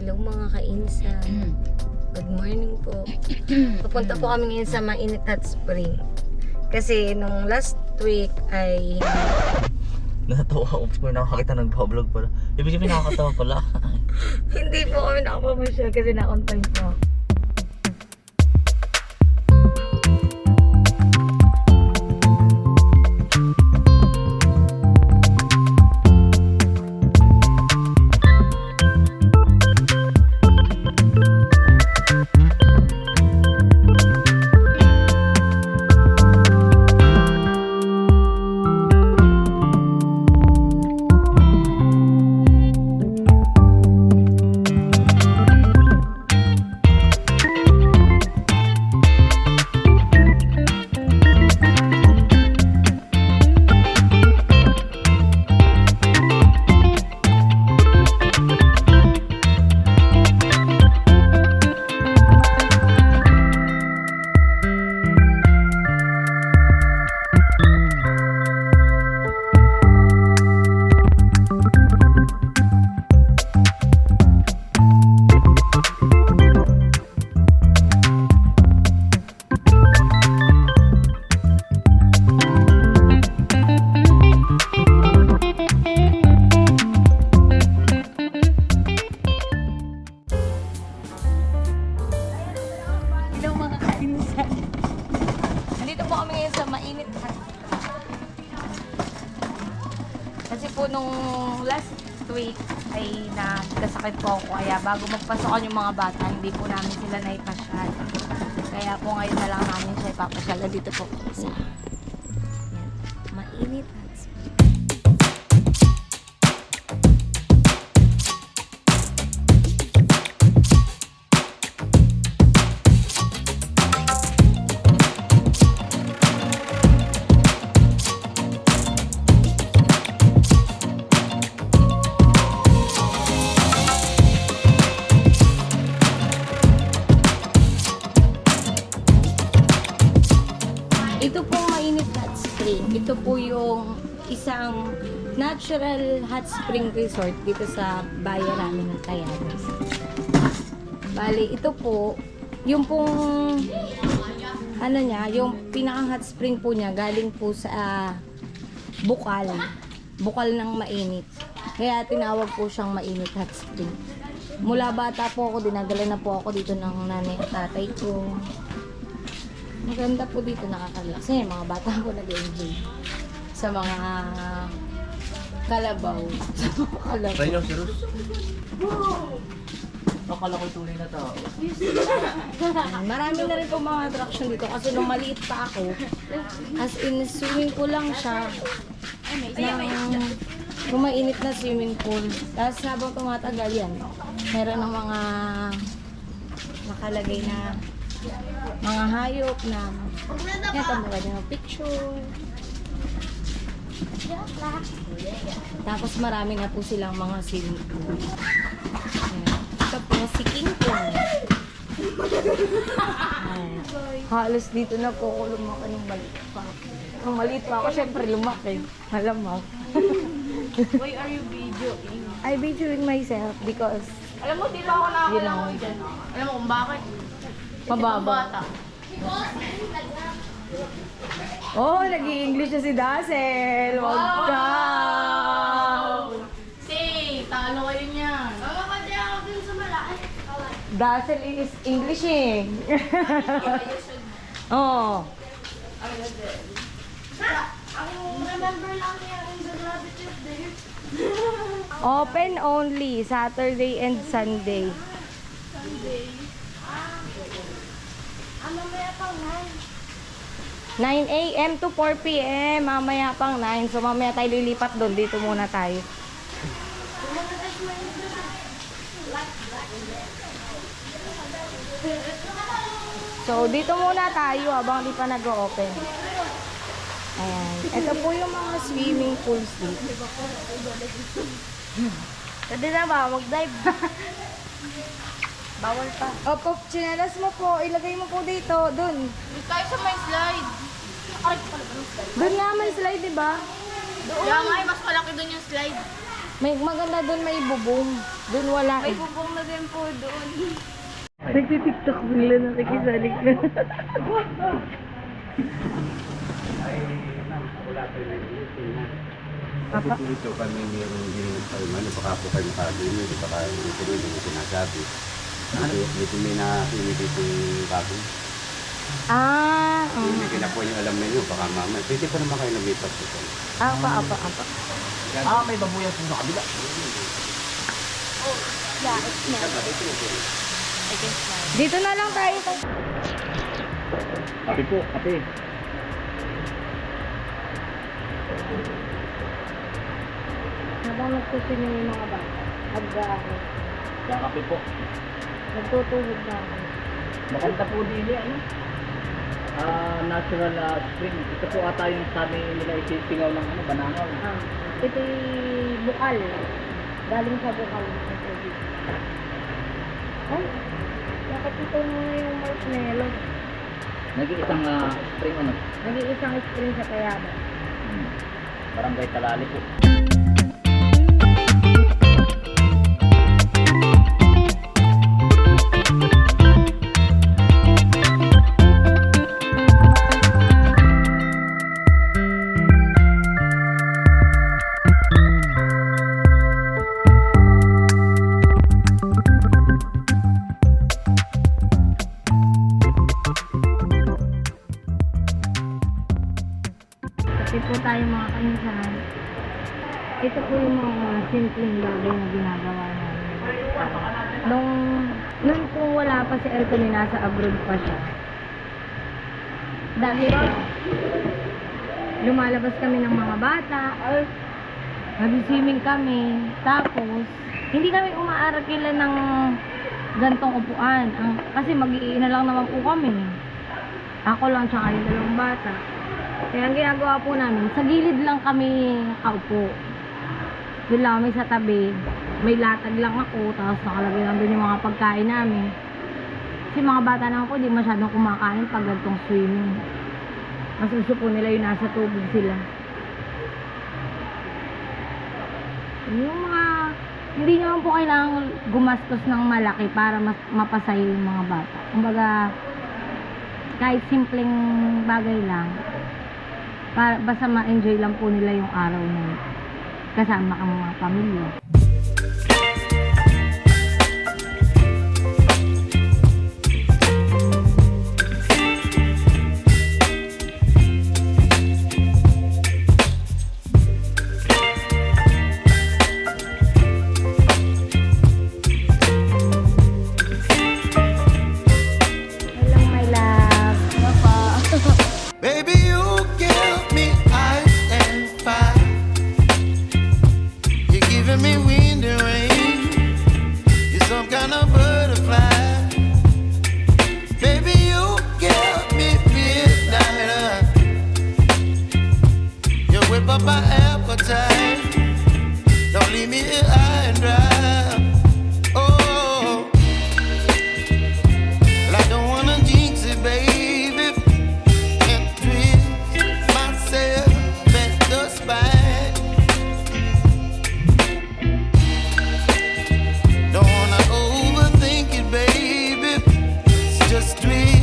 Hello mga kainsa. Good morning po. Papunta po kami ngayon sa Mainit Hot Spring. Kasi nung last week ay Natawa ako kung nakakita nagpa-vlog pala. Ibig sabihin nakakatawa pala. hindi po kami nakapamasyal kasi na-on time po. Po nung last week ay nagkasakit po ako. Kaya bago magpasokan yung mga bata, hindi po namin sila naipasyal. Kaya po ngayon na lang namin siya ipapasyal. Dito po sa yan, Mainit spring. Ito po yung isang natural hot spring resort dito sa bayan namin ng Tayanes. Bali, ito po, yung pong ano niya, yung pinaka hot spring po niya galing po sa ah, bukal. Bukal ng mainit. Kaya tinawag po siyang mainit hot spring. Mula bata po ako, dinadala na po ako dito ng nanay at tatay ko. Maganda po dito, nakaka-relax. Kasi mga bata po nag-enjoy sa mga kalabaw. Sa mga kalabaw. Rus. Akala ko tunay na tao. Marami na rin po mga attraction dito kasi nung maliit pa ako, as in swimming pool lang siya. Nang kumainit na swimming pool. Tapos habang tumatagal yan, meron ng mga nakalagay na mga hayop na yan, tanda niya ng picture. Tapos marami na po silang mga swimming pool. Ito po si King Kong. Halos dito na po ako lumaki nung maliit pa. Nung maliit pa ako, syempre lumaki. Malamang. Why are you videoing? I videoing myself because Alam mo, di ba ako know. dyan? Alam mo kung bakit? Mababa. Oh, nag english na si Dazzle. Wag ka. Say, talo kayo niyan. Mama, pati ako dun sa malaki. Dazzle is English eh. oh. Ang remember lang niya the of. Open only Saturday and Sunday. Sunday. Ah, mamaya pang 9. 9 a.m. to 4 p.m. Mamaya pang 9. So mamaya tayo lilipat doon. Dito muna tayo. So dito muna tayo habang di pa nag-open. Ayan. Ito po yung mga swimming pools dito. Pwede na ba? Mag-dive. Bawal pa. Opo, chinelas mo po. Ilagay mo po dito. Doon. Dito tayo sa may slide. Ay, pala ba slide? Doon nga may slide, di ba? Kaya nga, eh, mas malaki doon yung slide. May maganda doon may bubong. Doon wala May eh. bubong na din po doon. Nagtitiktok sila nakikisalik na. Papa, Dito kami mayroong ginagawa man, baka po kayo makagino, baka hindi ko rin sinasabi. Ano? Dito may nakinig dito yung bago. ah, um, Hindi kina po yung alam ninyo, baka mama. Pwede pa naman kayo lumipas dito. apa, apa, apa. Ah, may babuyan po sa kabila. Dito na lang tayo. Kape po, kape. Habang nagsusunod yung mga bata, nag-aaral. Kaya kape po. Nagtutuhod na ako. Maganda po din yan. Ano? Ah, natural ah, spring. Ito po ata yung sabi nila isisingaw ng ano, bananaw. Ah, ito'y bukal. Galing sa bukal. ng tubig. Ay, bakit ito muna yung marshmallow? Nag-iisang ah, spring ano, Nag-iisang screen sa Tayaba. hmm. barangay Talali po. Tayo mga kainsan. Ito po yung mga simpleng bagay na ginagawa namin. Nung, nung po wala pa si Elton, eh, nasa abroad pa siya. Dahil lumalabas kami ng mga bata, nag-swimming kami, tapos hindi kami umaarakila ng gantong upuan. Ang, kasi mag-iina lang naman po kami. Ako lang tsaka yung dalawang bata. Kaya ang ginagawa po namin, sa gilid lang kami kaupo. Doon lang kami sa tabi. May latag lang ako, tapos nakalagay lang doon yung mga pagkain namin. Kasi mga bata naman po, di masyadong kumakain pag gantong swimming. Mas gusto po nila yung nasa tubig sila. Yung mga, hindi naman po kailangan gumastos ng malaki para mas mapasaya yung mga bata. Kumbaga, kahit simpleng bagay lang, para basta ma-enjoy lang po nila yung araw na kasama ang mga pamilya. street.